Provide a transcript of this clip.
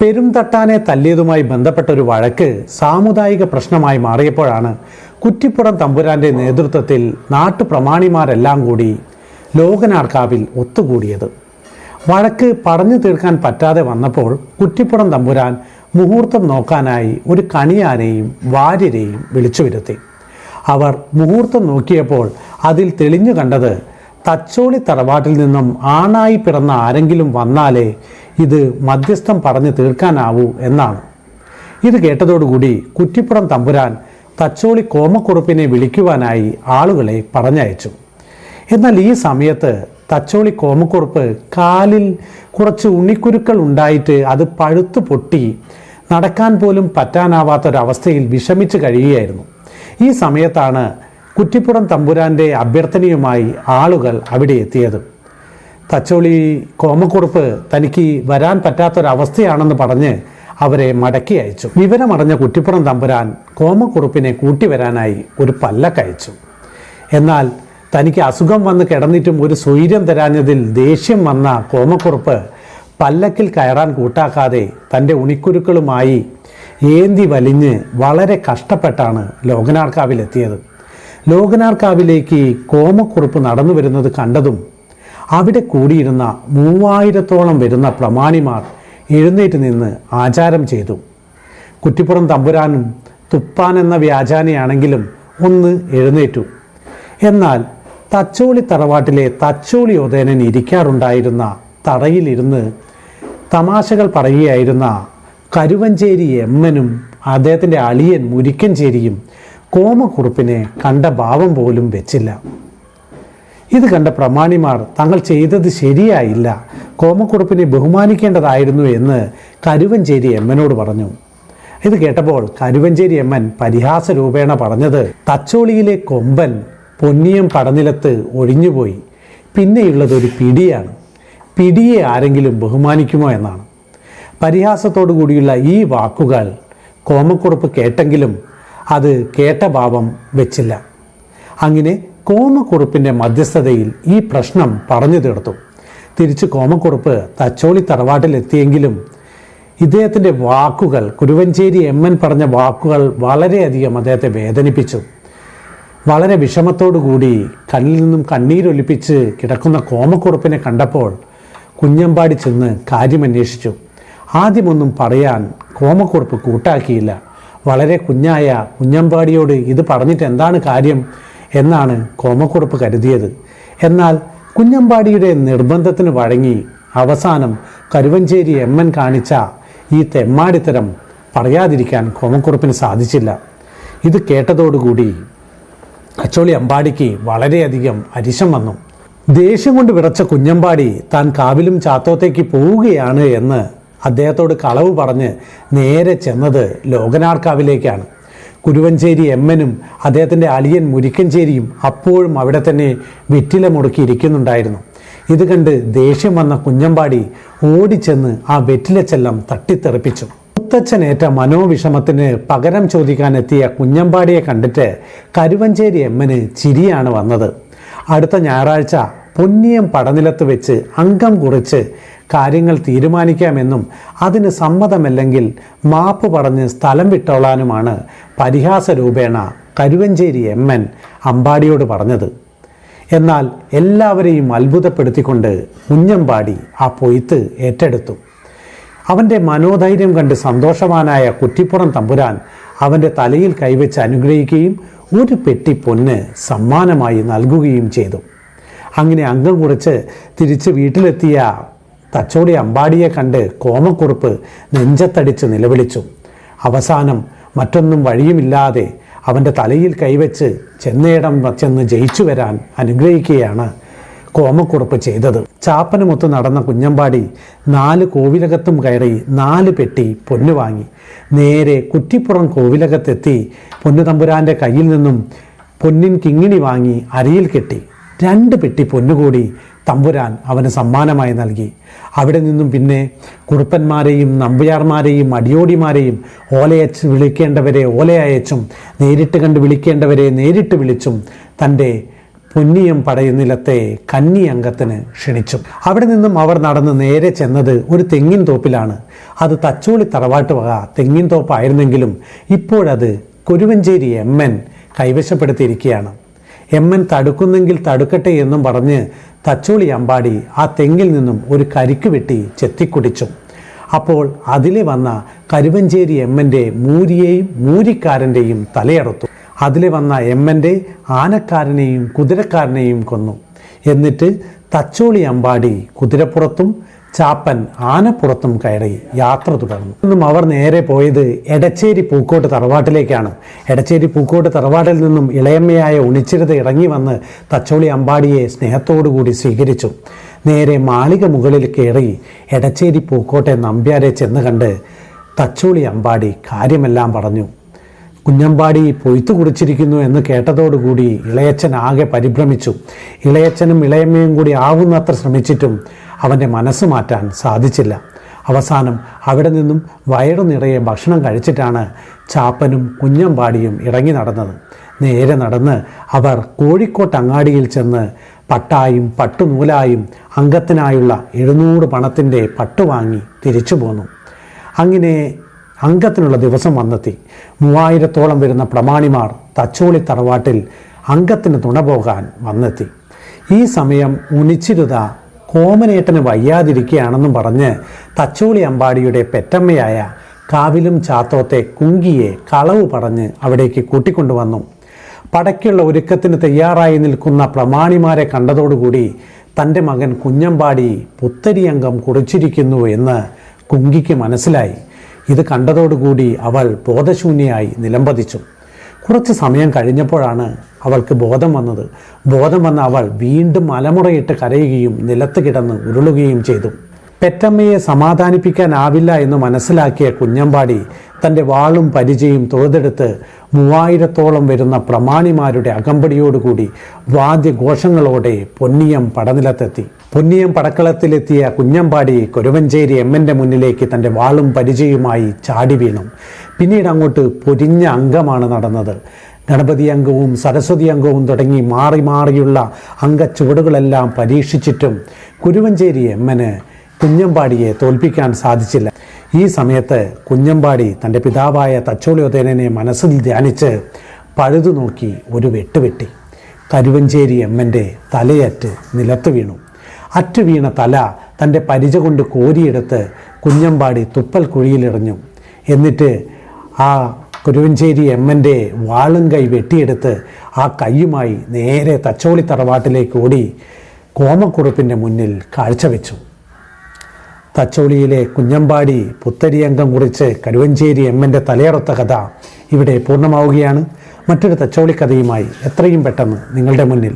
പെരുംതട്ടാനെ തല്ലിയതുമായി ബന്ധപ്പെട്ട ഒരു വഴക്ക് സാമുദായിക പ്രശ്നമായി മാറിയപ്പോഴാണ് കുറ്റിപ്പുറം തമ്പുരാന്റെ നേതൃത്വത്തിൽ നാട്ടുപ്രമാണിമാരെല്ലാം കൂടി ലോകനാർക്കാവിൽ ഒത്തുകൂടിയത്. വഴക്ക് പറഞ്ഞു തീർക്കാൻ പറ്റാതെ വന്നപ്പോൾ കുറ്റിപ്പുറം തമ്പുരാൻ മുഹൂർത്തം നോക്കാനായി ഒരു കണിയാനെയും വാര്യരെയും വിളിച്ചു വരുത്തി. അവർ മുഹൂർത്തം നോക്കിയപ്പോൾ അതിൽ തെളിഞ്ഞു കണ്ടത് തച്ചോളി തറവാട്ടിൽ നിന്നും ആണായി പിറന്ന ആരെങ്കിലും വന്നാലേ ഇത് മധ്യസ്ഥം പറഞ്ഞു തീർക്കാനാവൂ എന്നാണ്. ഇത് കേട്ടതോടുകൂടി കുറ്റിപ്പുറം തമ്പുരാൻ തച്ചോളി കോമക്കുറുപ്പിനെ വിളിക്കുവാനായി ആളുകളെ പറഞ്ഞയച്ചു. എന്നാൽ ഈ സമയത്ത് തച്ചോളി കോമക്കുറുപ്പ് കാലിൽ കുറച്ച് ഉണ്ണിക്കുരുക്കൾ ഉണ്ടായിട്ട് അത് പഴുത്തു പൊട്ടി നടക്കാൻ പോലും പറ്റാനാവാത്തൊരവസ്ഥയിൽ വിഷമിച്ച് കഴിയുകയായിരുന്നു. ഈ സമയത്താണ് കുറ്റിപ്പുറം തമ്പുരാന്റെ അഭ്യർത്ഥനയുമായി ആളുകൾ അവിടെ എത്തിയത്. തച്ചോളി കോമക്കുറുപ്പ് തനിക്ക് വരാൻ പറ്റാത്തൊരവസ്ഥയാണെന്ന് പറഞ്ഞ് അവരെ മടക്കി അയച്ചു. വിവരമറിഞ്ഞ കുറ്റിപ്പുറം തമ്പുരാൻ കോമക്കുറുപ്പിനെ കൂട്ടിവരാനായി ഒരു പല്ലക്കയച്ചു എന്നാൽ തനിക്ക് അസുഖം വന്ന് കിടന്നിട്ടും ഒരു സ്വൈര്യം തരാഞ്ഞതിൽ ദേഷ്യം വന്ന കോമക്കുറുപ്പ് പല്ലക്കിൽ കയറാൻ കൂട്ടാക്കാതെ തന്റെ ഉണിക്കുരുക്കളുമായി ഏന്തി വലിഞ്ഞ് വളരെ കഷ്ടപ്പെട്ടാണ് ലോകനാർക്കാവിലെത്തിയത്. ലോകനാർക്കാവിലേക്ക് കോമക്കുറുപ്പ് നടന്നു വരുന്നത് കണ്ടതും അവിടെ കൂടിയിരുന്ന മൂവായിരത്തോളം വരുന്ന പ്രമാണിമാർ എഴുന്നേറ്റ് നിന്ന് ആചാരം ചെയ്തു. കുറ്റിപ്പുറം തമ്പുരാനും തുപ്പാൻ എന്ന വ്യാജാനയാണെങ്കിലും ഒന്ന് എഴുന്നേറ്റു. എന്നാൽ തച്ചോളി തറവാട്ടിലെ തച്ചോളി ഉദയനൻ ഇരിക്കാറുണ്ടായിരുന്ന തറയിലിരുന്ന് തമാശകൾ പറയുകയായിരുന്ന കരുവഞ്ചേരി എമ്മനും അദ്ദേഹത്തിന്റെ അളിയൻ മുരിക്കഞ്ചേരിയും കോമക്കുറുപ്പിനെ കണ്ട ഭാവം പോലും വെച്ചില്ല. ഇത് കണ്ട പ്രമാണിമാർ തങ്ങൾ ചെയ്തത് ശരിയായില്ല. കോമക്കുറുപ്പിനെ ബഹുമാനിക്കേണ്ടതായിരുന്നു എന്ന് കരുവഞ്ചേരി എമ്മനോട് പറഞ്ഞു. ഇത് കേട്ടപ്പോൾ കരുവഞ്ചേരി എമ്മൻ പരിഹാസ രൂപേണ പറഞ്ഞത് തച്ചോളിയിലെ കൊമ്പൻ പൊന്നിയം പടനിലത്ത് ഒഴിഞ്ഞുപോയി. പിന്നെയുള്ളതൊരു പിടിയാണ്. പിടിയെ ആരെങ്കിലും ബഹുമാനിക്കുമോ എന്നാണ്. പരിഹാസത്തോടു കൂടിയുള്ള ഈ വാക്കുകൾ കോമക്കുറുപ്പ് കേട്ടെങ്കിലും അത് കേട്ട ഭാവം വെച്ചില്ല. അങ്ങനെ കോമക്കുറുപ്പിന്റെ മധ്യസ്ഥതയിൽ ഈ പ്രശ്നം പറഞ്ഞു തീർത്തു. തിരിച്ച് കോമക്കുറുപ്പ് തച്ചോളി തറവാട്ടിലെത്തിയെങ്കിലും ഇദ്ദേഹത്തിന്റെ വാക്കുകൾ കുരുവഞ്ചേരി എം എൻ പറഞ്ഞ വാക്കുകൾ വളരെയധികം അദ്ദേഹത്തെ വേദനിപ്പിച്ചു. വളരെ കൂടി കണ്ണിൽ നിന്നും കണ്ണീരൊലിപ്പിച്ച് കിടക്കുന്ന കോമക്കുറുപ്പിനെ കണ്ടപ്പോൾ കുഞ്ഞമ്പാടി ചെന്ന് കാര്യമന്വേഷിച്ചു. ആദ്യമൊന്നും പറയാൻ കോമക്കുറുപ്പ് കൂട്ടാക്കിയില്ല. വളരെ കുഞ്ഞായ കുഞ്ഞമ്പാടിയോട് ഇത് പറഞ്ഞിട്ട് എന്താണ് കാര്യം? എന്നാണ് കോമക്കുറുപ്പ് കരുതിയത്. എന്നാൽ കുഞ്ഞമ്പാടിയുടെ നിർബന്ധത്തിന് വഴങ്ങി അവസാനം കരുവഞ്ചേരി എം കാണിച്ച ഈ തെമ്മാടിത്തരം പറയാതിരിക്കാൻ കോമക്കുറുപ്പിന് സാധിച്ചില്ല. ഇത് കേട്ടതോടുകൂടി അച്ചോളി അമ്പാടിക്ക് വളരെയധികം അരിശം വന്നു. ദേഷ്യം കൊണ്ട് വിറച്ച കുഞ്ഞമ്പാടി താൻ കാവിലും ചാത്തോത്തേക്ക് പോവുകയാണ് എന്ന് അദ്ദേഹത്തോട് കളവ് പറഞ്ഞ് നേരെ ചെന്നത് ലോകനാർക്കാവിലേക്കാണ്. കുരുവഞ്ചേരി എമ്മനും അദ്ദേഹത്തിന്റെ അളിയൻ മുരിക്കഞ്ചേരിയും അപ്പോഴും അവിടെ തന്നെ വെറ്റില മുടക്കിയിരിക്കുന്നുണ്ടായിരുന്നു ഇത് കണ്ട് ദേഷ്യം വന്ന കുഞ്ഞമ്പാടി ഓടിച്ചെന്ന് ആ വെറ്റിലച്ചെല്ലം തട്ടിത്തെറിപ്പിച്ചു. മുത്തച്ഛനേറ്റ മനോവിഷമത്തിന് പകരം ചോദിക്കാനെത്തിയ കുഞ്ഞമ്പാടിയെ കണ്ടിട്ട് കരുവഞ്ചേരി എമ്മന് ചിരിയാണ് വന്നത്. അടുത്ത ഞായറാഴ്ച പൊന്നിയം പടനിലത്ത് വെച്ച് അംഗം കുറിച്ച് കാര്യങ്ങൾ തീരുമാനിക്കാമെന്നും അതിന് സമ്മതമല്ലെങ്കിൽ മാപ്പ് പറഞ്ഞ് സ്ഥലം വിട്ടോളാനുമാണ് പരിഹാസ രൂപേണ കരുവഞ്ചേരി എം എൻ അമ്പാടിയോട് പറഞ്ഞത്. എന്നാൽ എല്ലാവരെയും അത്ഭുതപ്പെടുത്തിക്കൊണ്ട് കുഞ്ഞമ്പാടി ആ പൊയ്ത്ത് ഏറ്റെടുത്തു. അവന്റെ മനോധൈര്യം കണ്ട് സന്തോഷവാനായ കുറ്റിപ്പുറം തമ്പുരാൻ അവന്റെ തലയിൽ കൈവച്ച് അനുഗ്രഹിക്കുകയും ഒരു പെട്ടി പൊന്ന് സമ്മാനമായി നൽകുകയും ചെയ്തു. അങ്ങനെ അംഗം കുറിച്ച് തിരിച്ച് വീട്ടിലെത്തിയ തച്ചോടി അമ്പാടിയെ കണ്ട് കോമക്കുറുപ്പ് നെഞ്ചത്തടിച്ച് നിലവിളിച്ചു. അവസാനം മറ്റൊന്നും വഴിയുമില്ലാതെ അവന്റെ തലയിൽ കൈവച്ച് ചെന്നേടം ചെന്ന് ജയിച്ചു വരാൻ അനുഗ്രഹിക്കുകയാണ് കോമക്കുറുപ്പ് ചെയ്തത്. ചാപ്പനുമൊത്ത് നടന്ന കുഞ്ഞമ്പാടി നാല് കോവിലകത്തും കയറി നാല് പെട്ടി പൊന്നു വാങ്ങി. നേരെ കുറ്റിപ്പുറം കോവിലകത്തെത്തി പൊന്നുതമ്പുരാന്റെ കയ്യിൽ നിന്നും പൊന്നിൻ കിങ്ങിണി വാങ്ങി അരിയിൽ കെട്ടി. രണ്ട് പെട്ടി പൊന്നുകൂടി തമ്പുരാൻ അവന് സമ്മാനമായി നൽകി. അവിടെ നിന്നും പിന്നെ കുറുപ്പന്മാരെയും നമ്പ്യാർമാരെയും അടിയോടിമാരെയും ഓലയച്ച് വിളിക്കേണ്ടവരെ ഓലയച്ചും നേരിട്ട് കണ്ട് വിളിക്കേണ്ടവരെ നേരിട്ട് വിളിച്ചും തന്റെ പൊന്നിയം പടയുന്നിലത്തെ കന്നി അംഗത്തിന് ക്ഷണിച്ചു. അവിടെ നിന്നും അവർ നടന്ന് നേരെ ചെന്നത് ഒരു തെങ്ങിൻ തോപ്പിലാണ്. അത് തച്ചോളി തറവാട്ട് വക തെങ്ങിൻ തോപ്പായിരുന്നെങ്കിലും ഇപ്പോഴത് കുരുവഞ്ചേരി എം എൻ കൈവശപ്പെടുത്തിയിരിക്കുകയാണ്. എം എൻ തടുക്കുന്നെങ്കിൽ തടുക്കട്ടെ എന്നും പറഞ്ഞ് തച്ചോളി അമ്പാടി ആ തെങ്ങിൽ നിന്നും ഒരു കരിക്ക് വെട്ടി ചെത്തിക്കുടിച്ചു. അപ്പോൾ അതിലെ വന്ന കരുവഞ്ചേരി എമ്മന്റെ മൂരിയെയും മൂരിക്കാരന്റെയും തലയറുത്തു അതിലെ വന്ന എമ്മന്റെ ആനക്കാരനെയും കുതിരക്കാരനെയും കൊന്നു. എന്നിട്ട് തച്ചോളി അമ്പാടി കുതിരപ്പുറത്തും ചാപ്പൻ ആനപ്പുറത്തും കയറി യാത്ര തുടർന്നു. നിന്നും അവർ നേരെ പോയത് എടച്ചേരി പൂക്കോട്ട് തറവാട്ടിലേക്കാണ്. എടച്ചേരി പൂക്കോട്ട് തറവാട്ടിൽ നിന്നും ഇളയമ്മയായ ഉണിച്ചിരുത് ഇറങ്ങി വന്ന് തച്ചോളി അമ്പാടിയെ സ്നേഹത്തോടുകൂടി സ്വീകരിച്ചു. നേരെ മാളിക മുകളിൽ കയറി എടച്ചേരി പൂക്കോട്ടെ നമ്പ്യാരെ ചെന്ന് കണ്ട് തച്ചോളി അമ്പാടി കാര്യമെല്ലാം പറഞ്ഞു. കുഞ്ഞമ്പാടി പൊയ്ത്തു കുടിച്ചിരിക്കുന്നു എന്ന് കേട്ടതോടുകൂടി ഇളയച്ചൻ ആകെ പരിഭ്രമിച്ചു. ഇളയച്ചനും ഇളയമ്മയും കൂടി ആവുന്നത്ര ശ്രമിച്ചിട്ടും അവന്റെ മനസ്സ് മാറ്റാൻ സാധിച്ചില്ല. അവസാനം അവിടെ നിന്നും വയറു നിറയെ ഭക്ഷണം കഴിച്ചിട്ടാണ് ചാപ്പനും കുഞ്ഞമ്പാടിയും ഇറങ്ങി നടന്നത്. നേരെ നടന്ന് അവർ കോഴിക്കോട്ട് അങ്ങാടിയിൽ ചെന്ന് പട്ടായും പട്ടുനൂലായും അംഗത്തിനായുള്ള എഴുന്നൂറ് പണത്തിന്റെ പട്ടു വാങ്ങി തിരിച്ചു പോന്നു. അങ്ങനെ അംഗത്തിനുള്ള ദിവസം വന്നെത്തി. മൂവായിരത്തോളം വരുന്ന പ്രമാണിമാർ തച്ചോളി തറവാട്ടിൽ അംഗത്തിന് തുണ പോകാൻ വന്നെത്തി. ഈ സമയം ഉണിച്ചിരുത കോമനേട്ടന് വയ്യാതിരിക്കുകയാണെന്നും പറഞ്ഞ് തച്ചോളി അമ്പാടിയുടെ പെറ്റമ്മയായ കാവിലും ചാത്തോത്തെ കുങ്കിയെ കളവ് പറഞ്ഞ് അവിടേക്ക് കൂട്ടിക്കൊണ്ടുവന്നു. പടയ്ക്കുള്ള ഒരുക്കത്തിന് തയ്യാറായി നിൽക്കുന്ന പ്രമാണിമാരെ കണ്ടതോടുകൂടി തന്റെ മകൻ കുഞ്ഞമ്പാടി പുത്തരിയംഗം കുറിച്ചിരിക്കുന്നു എന്ന് കുങ്കിക്ക് മനസ്സിലായി. ഇത് കണ്ടതോടുകൂടി അവൾ ബോധശൂന്യയായി നിലംപതിച്ചു. കുറച്ച് സമയം കഴിഞ്ഞപ്പോഴാണ് അവൾക്ക് ബോധം വന്നത്. ബോധം വന്ന അവൾ വീണ്ടും മലമുറയിട്ട് കരയുകയും നിലത്ത് കിടന്ന് ഉരുളുകയും ചെയ്തു. പെറ്റമ്മയെ സമാധാനിപ്പിക്കാനാവില്ല എന്ന് മനസ്സിലാക്കിയ കുഞ്ഞമ്പാടി തന്റെ വാളും പരിചയും തൊഴുതെടുത്ത് മൂവായിരത്തോളം വരുന്ന പ്രമാണിമാരുടെ അകമ്പടിയോടുകൂടി വാദ്യഘോഷങ്ങളോടെ പൊന്നിയം പടനിലത്തെത്തി. പൊന്നിയം പടക്കളത്തിലെത്തിയ കുഞ്ഞമ്പാടി കൊരുവഞ്ചേരി എമ്മന്റെ മുന്നിലേക്ക് തന്റെ വാളും പരിചയുമായി ചാടി വീണു. പിന്നീട് അങ്ങോട്ട് പൊരിഞ്ഞ അംഗമാണ് നടന്നത്. ഗണപതി അംഗവും സരസ്വതി അംഗവും തുടങ്ങി മാറി മാറിയുള്ള അംഗച്ചുവടുകളെല്ലാം പരീക്ഷിച്ചിട്ടും കുരുവഞ്ചേരി എമ്മന് കുഞ്ഞമ്പാടിയെ തോൽപ്പിക്കാൻ സാധിച്ചില്ല. ഈ സമയത്ത് കുഞ്ഞമ്പാടി തന്റെ പിതാവായ തച്ചോളിയോധേനെ മനസ്സിൽ ധ്യാനിച്ച് പഴുതു നോക്കി ഒരു വെട്ടുവെട്ടി കരുവഞ്ചേരി എമ്മന്റെ തലയറ്റ് നിലത്ത് വീണു. അറ്റു വീണ തല തന്റെ പരിച കൊണ്ട് കോരിയെടുത്ത് കുഞ്ഞമ്പാടി തുപ്പൽ കുഴിയിലെറിഞ്ഞു എന്നിട്ട് ആ കുരുവഞ്ചേരി എമ്മന്റെ വാളും കൈ വെട്ടിയെടുത്ത് ആ കൈയുമായി നേരെ തച്ചോളി തറവാട്ടിലേക്ക് ഓടി കോമക്കുറുപ്പിന്റെ മുന്നിൽ കാഴ്ചവെച്ചു തച്ചോളിയിലെ കുഞ്ഞമ്പാടി പുത്തരിയംഗം കുറിച്ച് കരുവഞ്ചേരി എമ്മന്റെ തലയറുത്ത കഥ ഇവിടെ പൂർണമാവുകയാണ്. മറ്റൊരു തച്ചോളി കഥയുമായി എത്രയും പെട്ടെന്ന് നിങ്ങളുടെ മുന്നിൽ